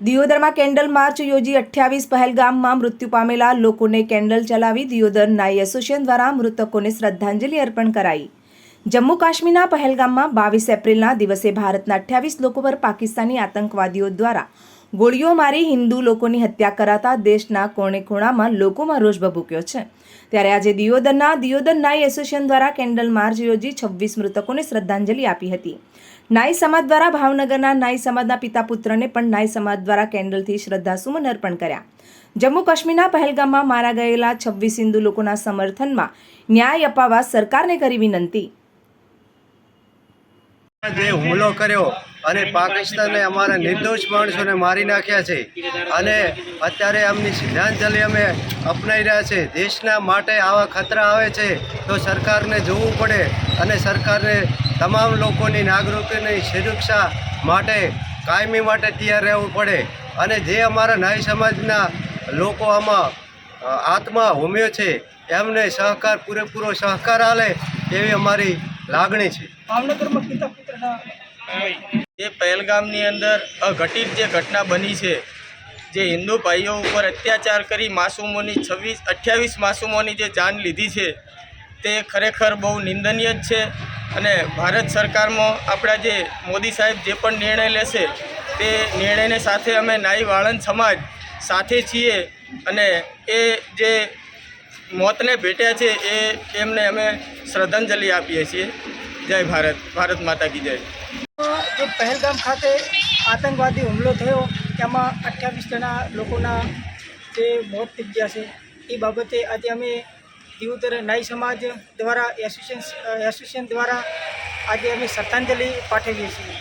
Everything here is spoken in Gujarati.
દિયોદરમાં કેન્ડલ માર્ચ યોજી અઠ્યાવીસ પહેલગામમાં મૃત્યુ પામેલા લોકોને કેન્ડલ ચલાવી દિયોદર નાઈ એસોસિએશન દ્વારા મૃતકોને શ્રદ્ધાંજલિ અર્પણ કરાઈ. જમ્મુ કાશ્મીરના પહેલગામમાં બાવીસ એપ્રિલના દિવસે ભારતના અઠ્યાવીસ લોકો પર પાકિસ્તાની આતંકવાદીઓ દ્વારા ગોળીઓ મારી હિન્દુ લોકોની હત્યા કરાતા દેશના કોણે ખૂણામાં લોકોમાં રોષ ભભૂક્યો છે. ત્યારે આજે દિયોદરના દિયોદર નાઈ એસોસિએશન દ્વારા કેન્ડલ માર્ચ યોજી છવ્વીસ મૃતકોને શ્રદ્ધાંજલિ આપી હતી. નાઈ સમાજ દ્વારા ભાવનગરના નાઈ સમાજના પિતા પુત્રને પણ નાઈ સમાજ દ્વારા કેન્ડલથી શ્રદ્ધાસુમન અર્પણ કર્યા. જમ્મુ કાશ્મીરના પહેલગામમાં મારા ગયેલા છવ્વીસ હિન્દુ લોકોના સમર્થનમાં ન્યાય અપાવવા સરકારને કરી વિનંતી. જે હુમલો કર્યો અને પાકિસ્તાને અમારા નિર્દોષ માણસોને મારી નાખ્યા છે. અને અત્યારે એમની સિદ્ધાંજલિ અમે અપનાવી રહ્યા છે. દેશના માટે આવા ખતરા આવે છે તો સરકારને જોવું પડે અને સરકારને તમામ લોકોની નાગરિકોની સુરક્ષા માટે, કાયમી માટે તૈયાર રહેવું પડે. અને જે અમારા નાઈ સમાજના લોકો આમાં આત્મા હોમ્યો છે, એમને સહકાર, પૂરેપૂરો સહકાર આલે એવી અમારી લાગણી છે. ભાવનગરમાં પિતા પુત્રના જે પહેલગામની અંદર અઘટિત જે ઘટના બની છે જે હિન્દુ ભાઈઓ ઉપર અત્યાચાર કરી માસૂમોની છવ્વીસ અઠ્યાવીસ માસૂમોની જે જાન લીધી છે તે ખરેખર બહુ નિંદનીય જ છે. અને ભારત સરકારમાં આપણા જે મોદી સાહેબ જે પણ નિર્ણય લેશે તે નિર્ણયને સાથે અમે નાઈ વાળંદ સમાજ સાથે છીએ. અને એ જે મોતને ભેટ્યા છે એ એમને અમે શ્રદ્ધાંજલિ આપીએ છીએ. જય ભારત. ભારત માતા કી જય. જે પહેલગામ ખાતે આતંકવાદી હુમલો થયો, તેમાં અઠ્યાવીસ જણા લોકોના જે મોત થઈ ગયા છે. એ બાબતે આજે અમે દિવોદર નાઈ સમાજ દ્વારા એસોસિએશન એસોસિએશન દ્વારા આજે અમે શ્રદ્ધાંજલિ પાઠવીએ છીએ.